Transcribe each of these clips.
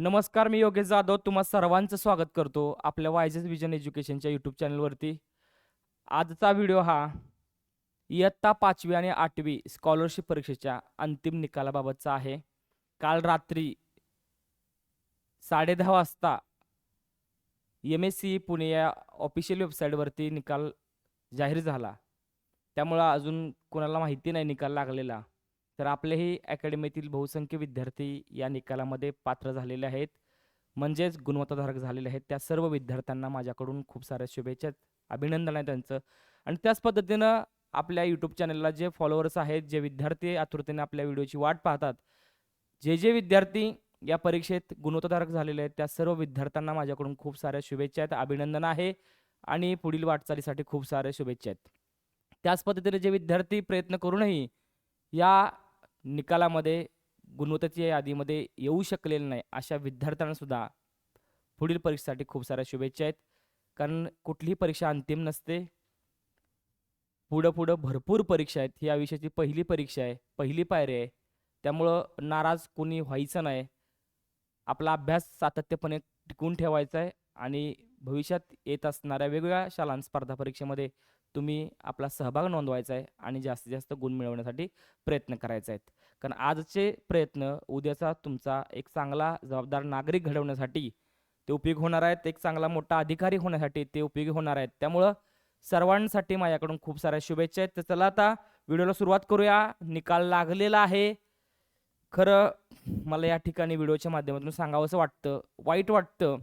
नमस्कार मी योगेश जाधव. तुम्हा सर्वांचं स्वागत करतो आपल्या वायजेस विजन एज्युकेशनच्या यूट्यूब चॅनलवरती आजचा व्हिडिओ हा इयत्ता पाचवी आणि आठवी स्कॉलरशिप परीक्षेच्या अंतिम निकालाबाबतचा आहे. काल रात्री साडेदहा वाजता एम एस सी पुणे या ऑफिशियल वेबसाईटवरती निकाल जाहीर झाला. त्यामुळं अजून कोणाला माहिती नाही निकाल लागलेला. तर आपलेही अकॅडमीतील बहुसंख्य विद्यार्थी या निकालामध्ये पात्र झालेले आहेत. म्हणजेच गुणवत्ताधारक झालेले आहेत. त्या सर्व विद्यार्थ्यांना माझ्याकडून खूप साऱ्या शुभेच्छा अभिनंदन आहे त्यांचं. आणि त्याच पद्धतीनं आपल्या यूट्यूब चॅनलला जे फॉलोअर्स आहेत जे विद्यार्थी आतुरतेने आपल्या व्हिडिओची वाट पाहतात जे जे विद्यार्थी या परीक्षेत गुणवत्ताधारक झालेले आहेत त्या सर्व विद्यार्थ्यांना माझ्याकडून खूप साऱ्या शुभेच्छा आहेत अभिनंदन आहे आणि पुढील वाटचालीसाठी खूप साऱ्या शुभेच्छा आहेत. त्याच पद्धतीने जे विद्यार्थी प्रयत्न करूनही या निकालामध्ये गुणवत्तेच्या यादीमध्ये येऊ शकलेलं नाही अशा विद्यार्थ्यांनासुद्धा पुढील परीक्षेसाठी खूप साऱ्या शुभेच्छा आहेत. कारण कुठलीही परीक्षा अंतिम नसते. पुढं पुढं भरपूर परीक्षा आहेत. ही विषयाची पहिली परीक्षा आहे. पहिली पायरी आहे. त्यामुळं नाराज कोणी व्हायचं नाही. आपला अभ्यास सातत्यपणे टिकून ठेवायचा आहे आणि भविष्यात येत असणाऱ्या वेगवेगळ्या शालांत स्पर्धा परीक्षेमध्ये तुम्ही आपला सहभाग नोंदवायचा आहे आणि जास्तीत जास्त गुण मिळवण्यासाठी प्रयत्न करायचा आहेत. कारण आजचे प्रयत्न उद्याचा तुमचा एक चांगला जबाबदार नागरिक घडवण्यासाठी ते उपयोग होणार आहेत. एक चांगला मोठा अधिकारी होण्यासाठी ते उपयोगी होणार आहेत. त्यामुळं सर्वांसाठी माझ्याकडून खूप साऱ्या शुभेच्छा आहेत. तर चला आता व्हिडिओला सुरुवात करूया. निकाल लागलेला आहे. खरं मला या ठिकाणी व्हिडिओच्या माध्यमातून सांगावंसं वाटतं वाईट वाटतं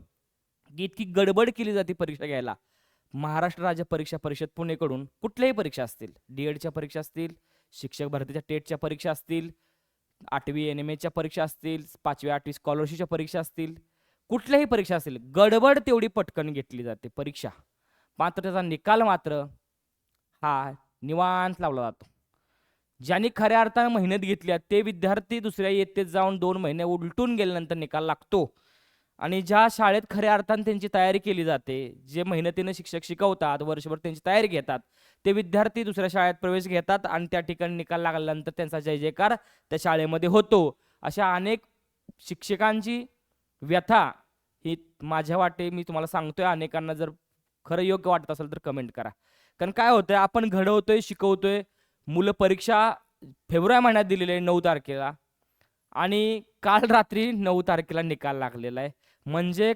की इतकी गडबड केली जाते परीक्षा घ्यायला. महाराष्ट्र राज्य परीक्षा परिषद पुणेकडून कुठल्याही परीक्षा असतील. डी एडच्या परीक्षा असतील शिक्षक भरतीच्या टेटच्या परीक्षा असतील आठवी एन एम एच्या परीक्षा असतील पाचवी आठवी स्कॉलरशिपच्या परीक्षा असतील कुठल्याही परीक्षा असतील गडबड तेवढी पटकन घेतली जाते परीक्षा. मात्र त्याचा निकाल मात्र हा निवांत लावला जातो. ज्यांनी खऱ्या अर्थानं मेहनत घेतली ते विद्यार्थी दुसऱ्या इयत्तेत जाऊन दोन महिने उलटून गेल्यानंतर निकाल लागतो. आणि ज्या शाळेत खऱ्या अर्थानं त्यांची तयारी केली जाते जे मेहनतीनं शिक्षक शिकवतात वर्षभर त्यांची तयारी घेतात ते विद्यार्थी दुसऱ्या शाळेत प्रवेश घेतात आणि त्या ठिकाणी निकाल लागल्यानंतर त्यांचा जय जयकार त्या शाळेमध्ये होतो. अशा अनेक शिक्षकांची व्यथा ही माझ्या वाटे मी तुम्हाला सांगतोय. अनेकांना जर खरं योग्य वाटत असेल तर कमेंट करा. कारण काय होतंय आपण घडवतोय शिकवतोय मुलं परीक्षा फेब्रुवारी महिन्यात दिलेली आहे नऊ तारखेला. आणि काल रात्री नऊ तारखेला निकाल लागलेला आहे. म्हणजे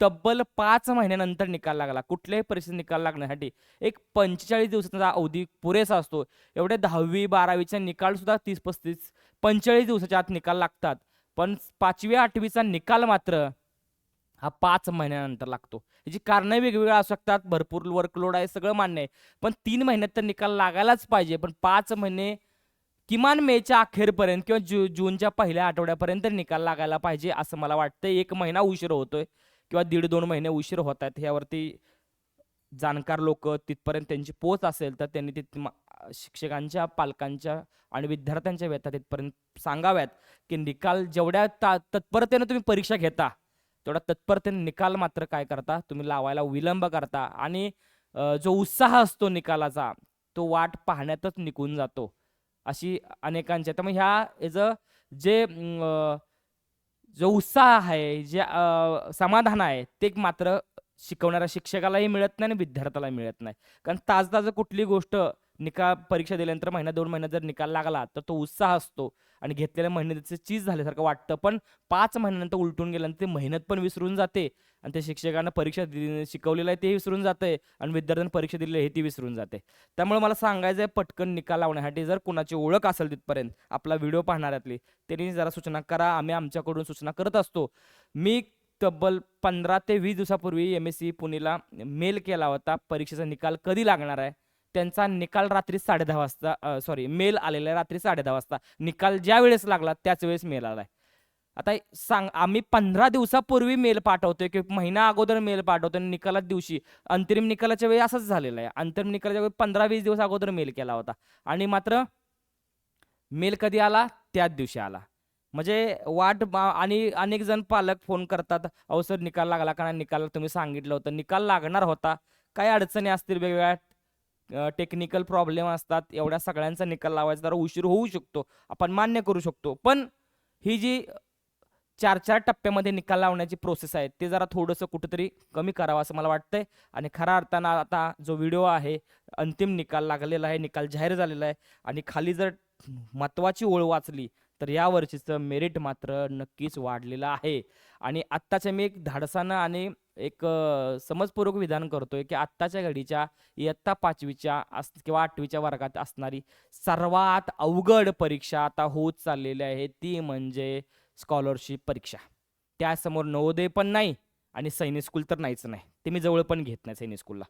तब्बल पाच महिन्यानंतर निकाल लागला. कुठल्याही परिस्थितीत निकाल लागण्यासाठी एक पंचेचाळीस दिवसाचा अवधी पुरेसा असतो. एवढे दहावी बारावीचा निकाल सुद्धा तीस पस्तीस पंचेचाळीस दिवसाच्या आत निकाल लागतात. पण पाचवी आठवीचा निकाल मात्र हा पाच महिन्यानंतर लागतो. याची कारणं वेगवेगळ्या असू शकतात. भरपूर वर्कलोड आहे सगळं मान्य आहे. पण तीन महिन्यात तर निकाल लागायलाच पाहिजे. पण पाच महिने किमान मेच्या अखेरपर्यंत किंवा जू जूनच्या पहिल्या आठवड्यापर्यंत निकाल लागायला पाहिजे असं मला वाटतं एक महिना उशीर होतोय किंवा दीड दोन महिने उशीर होत आहेत. ह्यावरती जाणकार लोक तिथपर्यंत त्यांची पोच असेल तर त्यांनी तिथ शिक्षकांच्या पालकांच्या आणि विद्यार्थ्यांच्या व्यथा तिथपर्यंत सांगाव्यात की निकाल जेवढ्या ता तत्परतेनं तुम्ही परीक्षा घेता तेवढा तत्परतेने निकाल मात्र काय करता? तुम्ही लावायला विलंब करता आणि जो उत्साह असतो निकालाचा तो वाट पाहण्यातच निघून जातो. अशी अनेकांच्या मग ह्या याचं जे जो उत्साह आहे जे समाधान आहे ते मात्र शिकवणाऱ्या शिक्षकालाही मिळत नाही आणि विद्यार्थ्याला मिळत नाही. कारण ताज ताजं कुठली गोष्ट निकाल परीक्षा दिल्यानंतर महिना दोन महिन्यात जर निकाल लागला तर तो उत्साह असतो. आणि घेतलेल्या मेहनतीचं चीज झाल्यासारखं वाटतं. पण पाच महिन्यानंतर उलटून गेल्यानंतर ते मेहनत पण विसरून जाते. आणि त्या शिक्षकांना परीक्षा दि- शिकवलेलं आहे ते विसरून जाते आणि विद्यार्थ्यांना परीक्षा दिलेली आहे ती विसरून जाते. त्यामुळे मला सांगायचं आहे पटकन निकाल लावण्यासाठी जर कोणाची ओळख असेल तिथपर्यंत आपला व्हिडिओ पाहणाऱ्यातली त्यांनी जरा सूचना करा. आम्ही आमच्याकडून सूचना करत असतो. मी तब्बल पंधरा ते वीस दिवसापूर्वी एम एस सी पुणेला मेल केला होता परीक्षेचा निकाल कधी लागणार आहे? त्यांचा निकाल रात्री साडे दहा वाजता सॉरी मेल आलेला आहे रात्री साडे दहा वाजता. निकाल ज्या वेळेस लागला त्याच वेळेस मेल आलाय आता सांग आम्ही पंधरा दिवसापूर्वी मेल पाठवतोय किंवा महिना अगोदर मेल पाठवतोय आणि दिवशी. अंतरिम निकालाच्या वेळी असंच झालेलं आहे. अंतरिम निकालाच्या वेळी पंधरा वीस दिवस अगोदर मेल केला होता. आणि मात्र मेल कधी आला? त्याच दिवशी आला. म्हणजे वाट आणि अनेक जण पालक फोन करतात अहो सर निकाल लागला का नाही? निकाल तुम्ही सांगितलं होतं. निकाल लागणार होता. काय अडचणी असतील वेगवेगळ्या टेक्निकल प्रॉब्लेम असतात एवढ्या सगळ्यांचा निकाल लावायचा जरा उशीर होऊ शकतो आपण मान्य करू शकतो. पण ही जी चार चार टप्प्यामध्ये निकाल लावण्याची प्रोसेस आहे ते जरा थोडंसं कुठंतरी कमी करावं असं मला वाटतंय. आणि खऱ्या अर्थानं आता जो व्हिडिओ आहे अंतिम निकाल लागलेला आहे निकाल जाहीर झालेला आहे. आणि खाली जर महत्त्वाची ओळ वाचली तर या वर्षीचं मेरिट मात्र नक्कीच वाढलेलं आहे. आणि आत्ताच्या मी एक धाडसानं आणि एक समजपूर्वक विधान करतोय की आत्ताच्या घडीच्या इयत्ता पाचवीच्या अस किंवा आठवीच्या वर्गात असणारी सर्वात अवघड परीक्षा आता होत चाललेली आहे ती म्हणजे स्कॉलरशिप परीक्षा. त्यासमोर नवोदय पण नाही आणि सैनिक स्कूल तर नाहीच नाही. ते मी जवळ पण घेत नाही सैनिक स्कूलला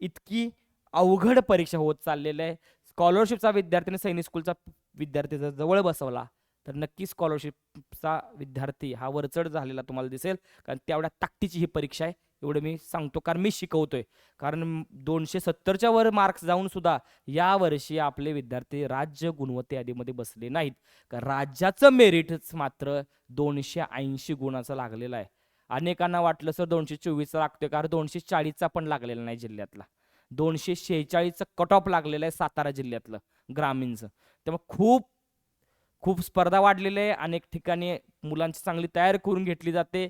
इतकी अवघड परीक्षा होत चाललेली आहे. स्कॉलरशिपचा विद्यार्थीने सैनिक स्कूलचा विद्यार्थी जर जवळ बसवला तर नक्की स्कॉलरशिपचा विद्यार्थी हा वरचढ झालेला तुम्हाला दिसेल. कारण तेवढ्या ताकदीची ही परीक्षा आहे एवढं मी सांगतो. कारण मी शिकवतोय. कारण दोनशे सत्तरच्या वर मार्क्स जाऊन सुद्धा या वर्षी आपले विद्यार्थी राज्य गुणवत्ता यादीमध्ये बसले नाहीत. कारण राज्याचं मेरिटच मात्र दोनशे ऐंशी गुणाचं लागलेलं आहे. अनेकांना वाटलं सर दोनशे चोवीसचा लागतोय कारण दोनशे चाळीसचा पण लागलेला नाही जिल्ह्यातला. दोनशे शेहेचाळीसचं कट ऑफ लागलेलं आहे सातारा जिल्ह्यातलं ग्रामीणचं. त्यामुळे खूप खूप स्पर्धा वाढलेल्या आहे. अनेक ठिकाणी मुलांची चांगली तयार करून घेतली जाते.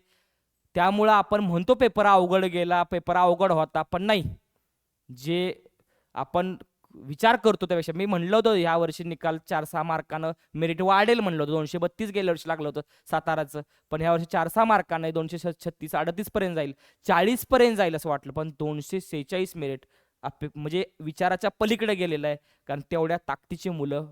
त्यामुळं आपण म्हणतो पेपर अवघड गेला पेपर अवघड होता पण नाही. जे आपण विचार करतो त्यापेक्षा मी म्हणलं होतं ह्या वर्षी निकाल चार सहा मार्कानं मेरिट वाढेल म्हणलं होतं. दोनशे बत्तीस गेल्या वर्षी लागलं होतं साताराचं. पण ह्या वर्षी चार सहा मार्कानं दोनशे छत्तीस अडतीस पर्यंत जाईल. चाळीस पर्यंत जाईल असं वाटलं पण दोनशे सेहेचाळीस मेरिट म्हणजे विचाराच्या पलीकडे गेलेलं आहे. कारण तेवढ्या ताकदीची मुलं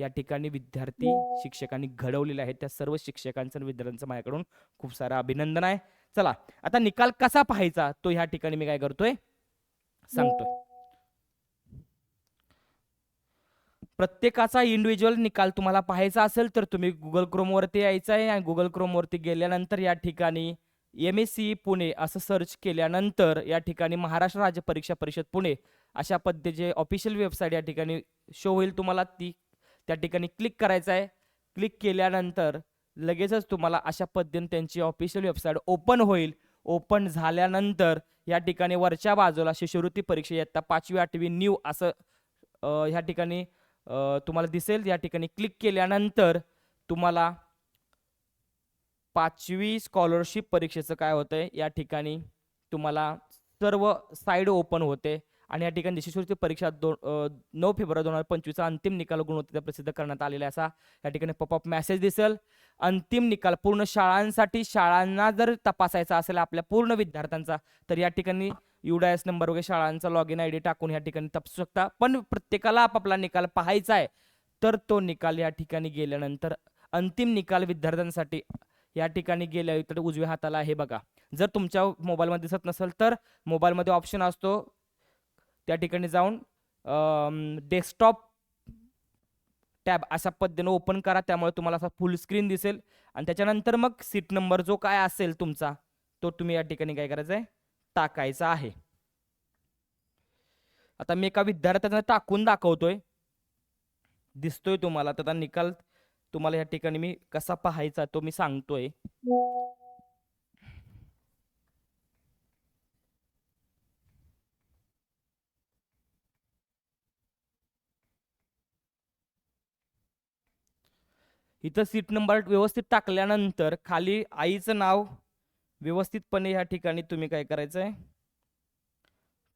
या ठिकाणी विद्यार्थी शिक्षकांनी घडवलेले आहेत. त्या सर्व शिक्षकांचं आणि विद्यार्थ्यांचं माझ्याकडून खूप सारं अभिनंदन आहे. चला आता निकाल कसा पाहायचा? तो ह्या ठिकाणी मी काय करतोय? सांगतोय. प्रत्येकाचा इंडिव्हिज्युअल निकाल तुम्हाला पाहायचा असेल तर तुम्ही गुगल क्रोमवरती यायचं आहे आणि गुगल क्रोमवरती गेल्यानंतर या ठिकाणी एम एस सी पुणे असं सर्च केल्यानंतर या ठिकाणी महाराष्ट्र राज्य परीक्षा परिषद पुणे अशा पद्धतीचे ऑफिशियल वेबसाईट या ठिकाणी शो होईल तुम्हाला. ती त्या ठिकाणी क्लिक करायचं आहे. क्लिक केल्यानंतर लगेचच तुम्हाला अशा पद्धतीने त्यांची ऑफिशियल वेबसाईट ओपन होईल. ओपन झाल्यानंतर या ठिकाणी वरच्या बाजूला शिष्यवृत्ती परीक्षा इयत्ता पाचवी आठवी न्यू असं ह्या ठिकाणी तुम्हाला दिसेल. या ठिकाणी क्लिक केल्यानंतर तुम्हाला पाचवी स्कॉलरशिप परीक्षेचं काय होतंय? या ठिकाणी तुम्हाला सर्व साईड ओपन होते. आणि या ठिकाणी शिष्यवृत्ती परीक्षा दोन नऊ फेब्रुवारी दोन हजार पंचवीसचा अंतिम निकाल गुणवत्तेचा प्रसिद्ध करण्यात आलेला असा या ठिकाणी पॉपअप मेसेज दिसेल. अंतिम निकाल पूर्ण शाळांसाठी शाळांना जर तपासायचा असेल आपल्या पूर्ण विद्यार्थ्यांचा तर या ठिकाणी युडायस नंबर वगैरे शाळांचा लॉग इन आय डी टाकून या ठिकाणी तपासू शकता. पण प्रत्येकाला आपापला निकाल पाहायचा आहे तर तो निकाल या ठिकाणी गेल्यानंतर अंतिम निकाल विद्यार्थ्यांसाठी या ठिकाणी गेल्या तर उजव्या हाताला हे बघा. जर तुमच्या मोबाईलमध्ये दिसत नसेल तर मोबाईलमध्ये ऑप्शन असतो. त्या ठिकाणी जाऊन डेस्कटॉप टॅब अशा पद्धतीने ओपन करा. त्यामुळे तुम्हाला असा फुल स्क्रीन दिसेल. आणि त्याच्यानंतर मग सीट नंबर जो काय असेल तुमचा तो तुम्ही या ठिकाणी काय करायचा आहे? टाकायचा आहे. आता मी एका विद्यार्थ्याचा टाकून दाखवतोय. दिसतोय तुम्हाला. त्याचा निकाल तुम्हाला या ठिकाणी मी कसा पाहायचा तो मी सांगतोय. इथं सीट नंबर व्यवस्थित टाकल्यानंतर खाली आईचं नाव व्यवस्थितपणे ह्या ठिकाणी तुम्ही काय करायचं आहे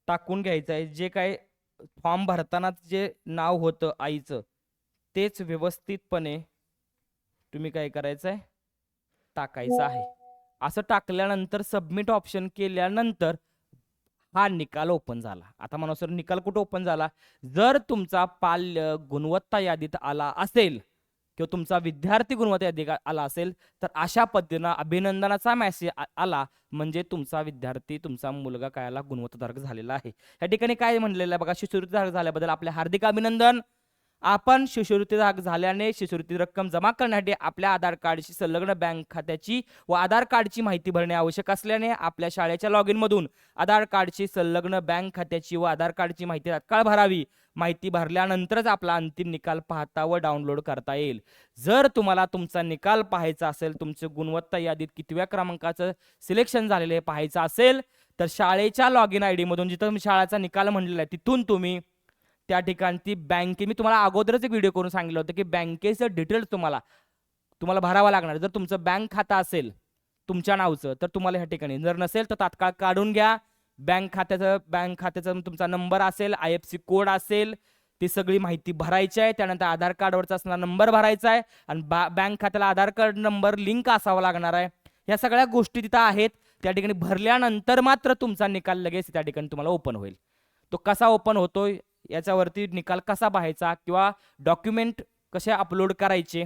टाकून घ्यायचं आहे जे काय फॉर्म भरतानाच जे नाव होतं आईचं तेच व्यवस्थितपणे तुम्ही काय करायचं आहे टाकायचं आहे. असं टाकल्यानंतर सबमिट ऑप्शन केल्यानंतर हा निकाल ओपन झाला. आता म्हणा सर निकाल कुठं ओपन झाला? जर तुमचा पाल्य गुणवत्ता यादीत आला असेल किंवा तुमचा विद्यार्थी गुणवत्ता अधिकार आला असेल तर अशा पद्धतीनं अभिनंदनाचा मेसेज आला म्हणजे तुमचा विद्यार्थी तुमचा मुलगा कायला गुणवत्ताधारक झालेला आहे. या ठिकाणी काय म्हणलेलं आहे बघा शिष्यवृत्तीधारक झाल्याबद्दल आपले हार्दिक अभिनंदन. आपण शिष्यवृत्तीधारक झाल्याने शिष्यवृत्ती रक्कम जमा करण्यासाठी आपल्या आधार कार्डशी संलग्न बँक खात्याची व आधार कार्डची माहिती भरणे आवश्यक असल्याने आपल्या शाळेच्या लॉग इन मधून आधार कार्डची संलग्न बँक खात्याची व आधार कार्डची माहिती तात्काळ भरावी. माहिती भरल्यानंतरच आपला अंतिम निकाल पाहता व डाउनलोड करता येईल. जर तुम्हाला तुमचा निकाल पाहायचा असेल तुमचे गुणवत्ता यादीत कितव्या क्रमांकाचं सिलेक्शन झालेलं आहे पाहायचं असेल तर शाळेच्या लॉग इन आय डीमधून जिथं तुम्ही शाळेचा निकाल म्हणलेला आहे तिथून तुम्ही त्या ठिकाणची ती बँके मी तुम्हाला अगोदरच एक व्हिडिओ करून सांगितलं होतं की बँकेचं डिटेल्स तुम्हाला तुम्हाला भरावा लागणार. जर तुमचं बँक खातं असेल तुमच्या नावचं तर तुम्हाला ह्या ठिकाणी. जर नसेल तर तात्काळ काढून घ्या. बँक खात्याचं बँक खात्याचा तुमचा नंबर असेल आय एफ सी कोड असेल ती सगळी माहिती भरायची आहे. त्यानंतर आधार कार्डवरचा असणारा नंबर भरायचा आहे आणि बा बँक खात्याला आधार कार्ड नंबर लिंक असावा लागणार आहे. ह्या सगळ्या गोष्टी तिथं आहेत. त्या ठिकाणी भरल्यानंतर मात्र तुमचा निकाल लगेच त्या ठिकाणी तुम्हाला ओपन होईल. तो कसा ओपन होतोय याच्यावरती निकाल कसा पाहायचा किंवा डॉक्युमेंट कसे अपलोड करायचे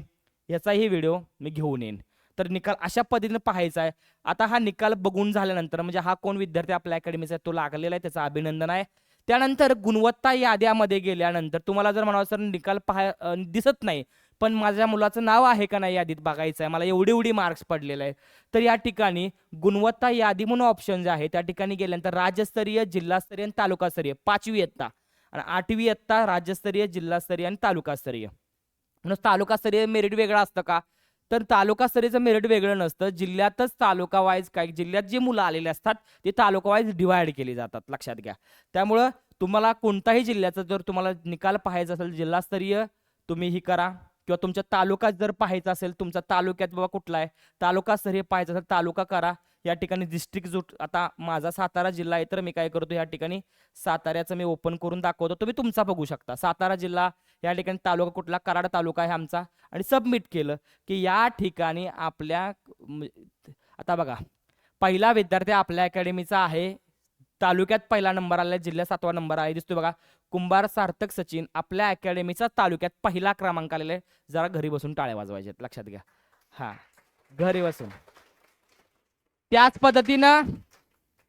याचाही व्हिडिओ मी घेऊन येईन. तर निकाल अशा पद्धतीने पाहायचा आहे. आता हा निकाल बघून झाल्यानंतर म्हणजे हा कोण विद्यार्थी आपल्या अकॅडमीचा आहे तो लागलेला आहे त्याचं अभिनंदन आहे. त्यानंतर गुणवत्ता याद्यामध्ये गेल्यानंतर तुम्हाला जर म्हणावं सर निकाल पाहा दिसत नाही पण माझ्या मुलाचं नाव आहे का नाही यादीत बघायचं आहे. मला एवढी एवढी मार्क्स पडलेले आहे तर या ठिकाणी गुणवत्ता यादी म्हणून ऑप्शन जे आहे त्या ठिकाणी गेल्यानंतर राज्यस्तरीय जिल्हास्तरीय आणि तालुकास्तरीय पाचवी इयत्ता आणि आठवी इयत्ता राज्यस्तरीय जिल्हास्तरीय आणि तालुकास्तरीय. म्हणून तालुकास्तरीय मेरिट वेगळं असतं का? तर तालुकास्तरीयचं मेरिट वेगळं नसतं. जिल्ह्यातच तालुका वाईज काही जिल्ह्यात जी मुलं आलेली असतात ते तालुका वाईज डिवाइड केली जातात लक्षात घ्या. त्यामुळं तुम्हाला कोणताही जिल्ह्याचा जर तुम्हाला निकाल पाहायचा असेल जिल्हास्तरीय तुम्ही ही करा. किंवा तुमच्या तालुका जर पाहायचा असेल तुमचा तालुक्यात बाबा कुठला आहे तालुका जरी हे पाहायचा असेल तालुका करा. या ठिकाणी डिस्ट्रिक्ट जो आता माझा सातारा जिल्हा आहे तर मी काय करतो या ठिकाणी साताऱ्याचं मी ओपन करून दाखवतो. तुम्ही तुमचा बघू शकता. सातारा जिल्हा या ठिकाणी तालुका कुठला कराड तालुका आहे आमचा. आणि सबमिट केलं की या ठिकाणी आपल्या आता बघा पहिला विद्यार्थी आपल्या अकॅडमीचा आहे तालुक्यात पहिला नंबर आला जिल्ह्यात सातवा नंबर आहे. दिसतोय बघा कुंभार सार्थक सचिन आपल्या अकॅडमीचा तालुक्यात पहिला क्रमांक आलेला आहे. जरा घरी बसून टाळ्या वाजवायचे लक्षात घ्या. हा घरी बसून. त्याच पद्धतीनं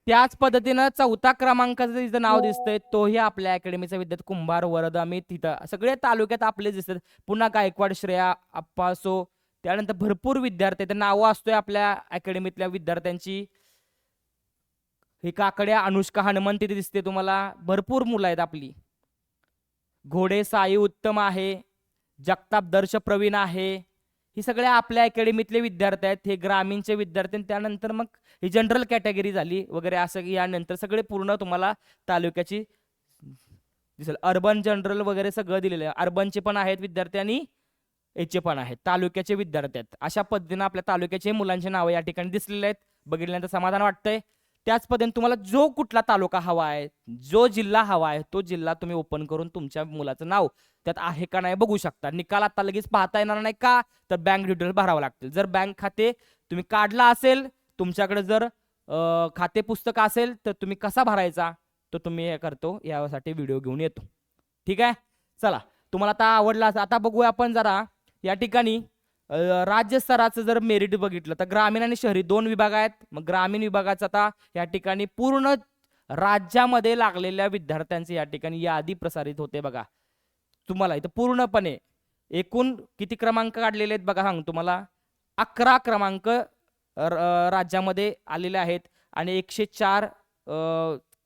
त्याच पद्धतीनं चौथा क्रमांकाचं तिचं नाव दिसतंय तोही आपल्या अकॅडमीचा विद्यार्थी कुंभार वरद अमित तिथं सगळे तालुक्यात आपले दिसतात. पुन्हा गायकवाड श्रेया अप्पासो त्यानंतर भरपूर विद्यार्थी आहेत. नावं असतोय आपल्या अकॅडमीतल्या विद्यार्थ्यांची. ही काकड्या अनुष्का हनुमान तिथे दिसते तुम्हाला. भरपूर मुलं आहेत आपली. घोडे साई उत्तम आहे. जगताप दर्श प्रवीण आहे. ही सगळे आपल्या अकॅडमीतले विद्यार्थी आहेत. हे ग्रामीणचे विद्यार्थी आणि त्यानंतर मग ही जनरल कॅटेगरी झाली वगैरे असं यानंतर सगळे पूर्ण तुम्हाला तालुक्याची दिसेल. अर्बन जनरल वगैरे सगळं दिलेलं आहे. अर्बनचे पण आहेत विद्यार्थी आणि याचे पण आहेत. तालुक्याचे विद्यार्थी आहेत. अशा पद्धतीनं आपल्या तालुक्याचे मुलांचे नावं या ठिकाणी दिसलेले आहेत. बघितल्यानंतर समाधान वाटतंय. त्याच पद्धतीने तुम्हाला जो कुठला तालुका हवा आहे जो जिल्हा हवा आहे तो जिल्हा तुम्ही ओपन करून तुमच्या मुलाचं नाव त्यात आहे का नाही बघू शकता. निकाल आता लगेच पाहता येणार नाही का? तर बँक डिटेल भरावं लागतील. जर बँक खाते तुम्ही काढला असेल तुमच्याकडे जर खाते पुस्तक असेल तर तुम्ही कसा भरायचा? तो तुम्ही हे करतो यासाठी व्हिडिओ घेऊन येतो. ठीक आहे? चला तुम्हाला आता आवडला आता बघूया आपण जरा या ठिकाणी राज्यस्तराचं राज्य स्तराचं जर मेरिट बघितलं तर ग्रामीण आणि शहरी दोन विभाग आहेत. मग ग्रामीण विभागाचं आता या ठिकाणी पूर्ण राज्यामध्ये लागलेल्या विद्यार्थ्यांची या ठिकाणी यादी प्रसारित होते बघा. तुम्हाला इथं पूर्णपणे एकूण किती क्रमांक काढलेले आहेत बघा सांग तुम्हाला. अकरा क्रमांक राज्यामध्ये आलेले आहेत आणि एकशे चार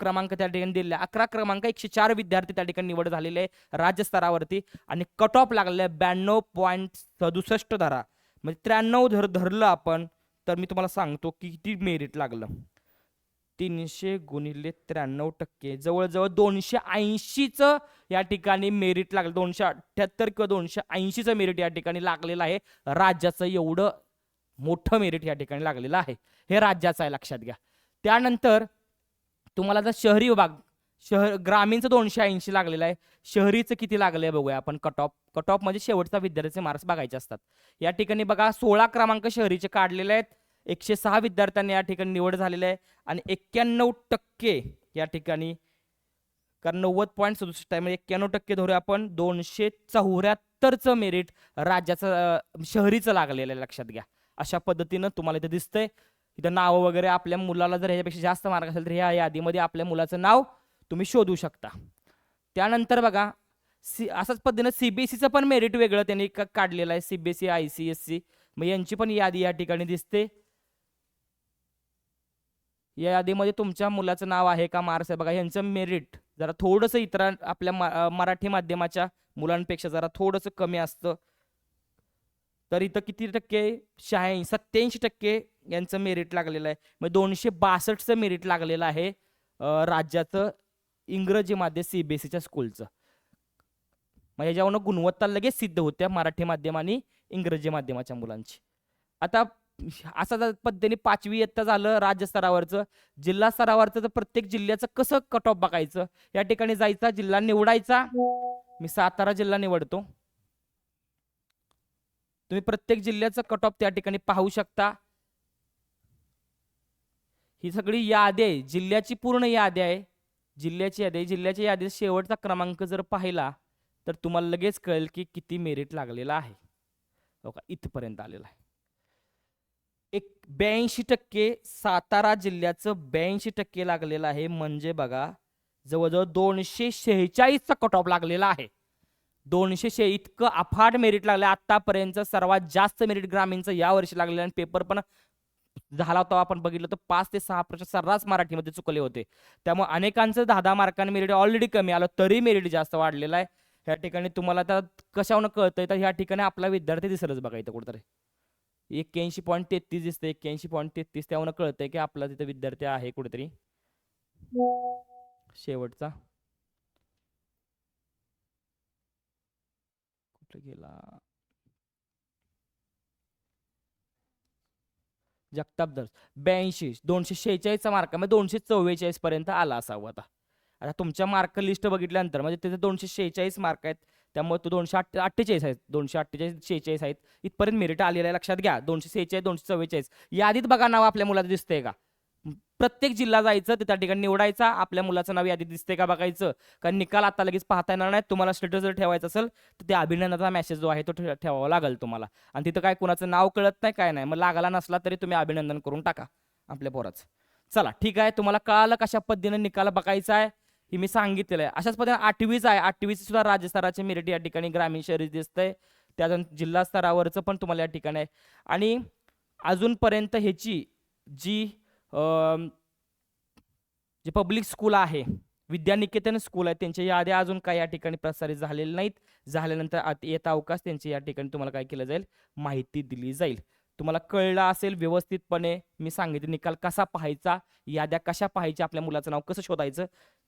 क्रमांक त्या ठिकाणी दिलेले आहे. अकरा क्रमांक एकशे चार विद्यार्थी त्या ठिकाणी निवड झालेले आहे राज्य स्तरावरती आणि कट ऑफ लागलेला आहे ब्याण्णव पॉईंट सदुसष्ट धरा. म्हणजे त्र्याण्णव धर धरलं आपण तर मी तुम्हाला सांगतो की किती मेरिट लागलं. तीनशे गुणिले त्र्याण्णव टक्के. जवळजवळ दोनशे ऐंशीचं या ठिकाणी मेरिट लागलं. दोनशे अठ्ठ्याहत्तर किंवा दोनशे ऐंशीचं मेरिट या ठिकाणी लागलेलं आहे. राज्याचं एवढं मोठं मेरिट या ठिकाणी लागलेलं आहे. हे राज्याचं आहे लक्षात घ्या. त्यानंतर तुम्हाला जर शहरी विभाग शहर ग्रामीणचं दोनशे ऐंशी लागलेलं आहे. शहरीचं किती लागलं आहे बघूया आपण. कट ऑफ कट ऑफ म्हणजे शेवटचा विद्यार्थ्याचे मार्क्स बघायचे असतात. या ठिकाणी बघा सोळा क्रमांक शहरीचे काढलेले आहेत. एकशे सहा विद्यार्थ्यांनी या ठिकाणी निवड झालेली आहे. आणि एक्क्याण्णव टक्के या ठिकाणी कारण नव्वद पॉईंट सदुसष्ट आहे म्हणजे एक्क्याण्णव टक्के धरू आपण. दोनशे चौऱ्याहत्तरचं मेरिट राज्याचं शहरीचं लागलेलं आहे लक्षात घ्या. अशा पद्धतीनं तुम्हाला इथं दिसतंय. इथं नाव वगैरे आपल्या मुलाला जर ह्याच्यापेक्षा जास्त मार्क असेल तर ह्या यादीमध्ये आपल्या मुलाचं नाव तुम्ही शोधू शकता. त्यानंतर बघा सी अशाच पद्धतीनं सीबीएसईचं पण मेरिट वेगळं त्यांनी का- काढलेलं आहे. CBSE I C S C मग यांची पण यादी या ठिकाणी दिसते. या यादीमध्ये तुमच्या मुलाचं नाव आहे का? मार्क्स आहे. बघा यांचं मेरिट जरा थोडंसं इतर आपल्या मराठी माध्यमाच्या मुलांपेक्षा जरा थोडंसं कमी असतं. तर इथं किती टक्के? शहाऐंशी सत्याऐंशी टक्के यांचं मेरिट लागलेलं आहे. मग दोनशे बासष्टचं मेरिट लागलेलं आहे राज्याचं इंग्रजी माध्यम सी बी एस सीच्या स्कूलचं मग याच्यावरनं गुणवत्ता लगेच सिद्ध होत्या मराठी माध्यम आणि इंग्रजी माध्यमाच्या मुलांची. आता असा पद्धतीने पाचवी इयत्ता झालं राज्य स्तरावरचं जिल्हा स्तरावरचं तर प्रत्येक जिल्ह्याचं कसं कट ऑफ बघायचं? या ठिकाणी जायचा जिल्हा निवडायचा. मी सातारा जिल्हा निवडतो. तुम्ही प्रत्येक जिल्ह्याचं कट ऑफ त्या ठिकाणी पाहू शकता. ही सगळी यादी आहे. जिल्ह्याची पूर्ण यादी आहे. जिल्ह्याची यादी जिल्ह्याच्या यादीत शेवटचा क्रमांक जर पाहिला तर तुम्हाला लगेच कळेल की किती मेरिट लागलेला आहे. इथपर्यंत आलेला आहे. एक ब्याऐंशी टक्के सातारा जिल्ह्याचं ब्याऐंशी टक्के लागलेलं आहे. म्हणजे बघा जवळजवळ दोनशे शेहेचाळीसचा कट ऑफ लागलेला आहे. दोनशेशे इतकं अफाट मेरिट लागलं आतापर्यंत सर्वात जास्त मेरिट ग्रामीणचं या वर्षी लागलेलं आणि पेपर पण झाला होता आपण बघितलं तर पाच ते सहा प्रश्न सर्रास मराठीमध्ये चुकले होते. त्यामुळे अनेकांचं दहा दहा मार्कांनी मेरिट ऑलरेडी कमी आलं तरी मेरिट जास्त वाढलेलं आहे. ह्या ठिकाणी तुम्हाला आता कशावरून कळतंय? तर ह्या ठिकाणी आपला विद्यार्थी दिसलच बघा इथं कुठेतरी. एक्क्याऐंशी पॉईंट तेहतीस दिसतं एक्क्याऐंशी पॉईंट तेहतीस. त्यावरून कळतंय की आपला तिथं विद्यार्थी आहे कुठेतरी. शेवटचा. गेला? जगताप दर्श ब्याऐंशी दोनशे शेहेचाळीसचा मार्क म्हणजे दोनशे चव्वेचाळीस पर्यंत आला असावं आता. आता तुमच्या मार्क लिस्ट बघितल्यानंतर म्हणजे तिथे दोनशे शेहेचाळीस मार्क आहेत. त्यामुळे तो दोनशे अठ्ठे अठ्ठेचाळीस आहेत. दोनशे अठ्ठेचाळीस शेहेचाळीस आहेत. इथपर्यंत मेरिट आलेला आहे लक्षात घ्या. दोनशे शेहेचाळीस दोनशे चव्वेचाळीस. यादीत बघा नाव आपल्या मुलाचं दिसतंय का? प्रत्येक जिल्हा जायचं ते त्या ठिकाणी निवडायचा. आपल्या मुलाचं नाव यादी दिसते का बघायचं? कारण निकाल आता लगेच पाहता येणार नाही तुम्हाला स्टेटस जर ठेवायचं असेल तर त्या अभिनंदनाचा मेसेज जो आहे तो ठे- ठेवावा लागेल तुम्हाला. आणि तिथं काय कुणाचं नाव कळत नाही काय नाही. मग लागला नसला तरी तुम्ही अभिनंदन करून टाका आपल्या पोराचं. चला ठीक आहे. तुम्हाला कळालं कशा पद्धतीने निकाल बघायचा आहे? हे मी सांगितलेलं आहे. अशाच पद्धतीने आठवीच आहे. आठवीच सुद्धा राज्यस्तराचे मेरिट या ठिकाणी ग्रामीण शहरी दिसतंय. त्या जिल्हा स्तरावरचं पण तुम्हाला या ठिकाणी आहे. आणि अजूनपर्यंत ह्याची जी जे पब्लिक स्कूल आहे विद्यानिकेतन स्कूल आहे त्यांच्या याद्या अजून काही या ठिकाणी प्रसारित झालेल्या नाहीत. झाल्यानंतर आत- येता अवकाश त्यांची या ठिकाणी तुम्हाला काय केलं जाईल? माहिती दिली जाईल. तुम्हाला कळलं असेल व्यवस्थितपणे मी सांगितले निकाल कसा पाहायचा याद्या कशा पाहायच्या आपल्या मुलाचं नाव कसं शोधायचं?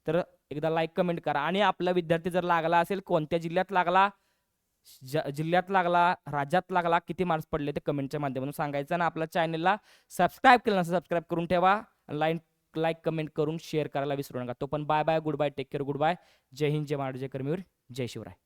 तर एकदा लाईक कमेंट करा. आणि आपला विद्यार्थी जर लागला असेल कोणत्या जिल्ह्यात लागला? जिल्ह्यात लागला राज्यात लागला किती मार्क्स पडले ते कमेंटच्या माध्यमातून सांगायचं आणि आपल्या चॅनलला सबस्क्राईब केलं नसेल सबस्क्राईब करून ठेवा. लाईन लाईक कमेंट करून शेअर करायला विसरू नका. तो पण bye bye goodbye take care goodbye जय हिंद जय महाराज जय कर्मीवर जय शिवराय.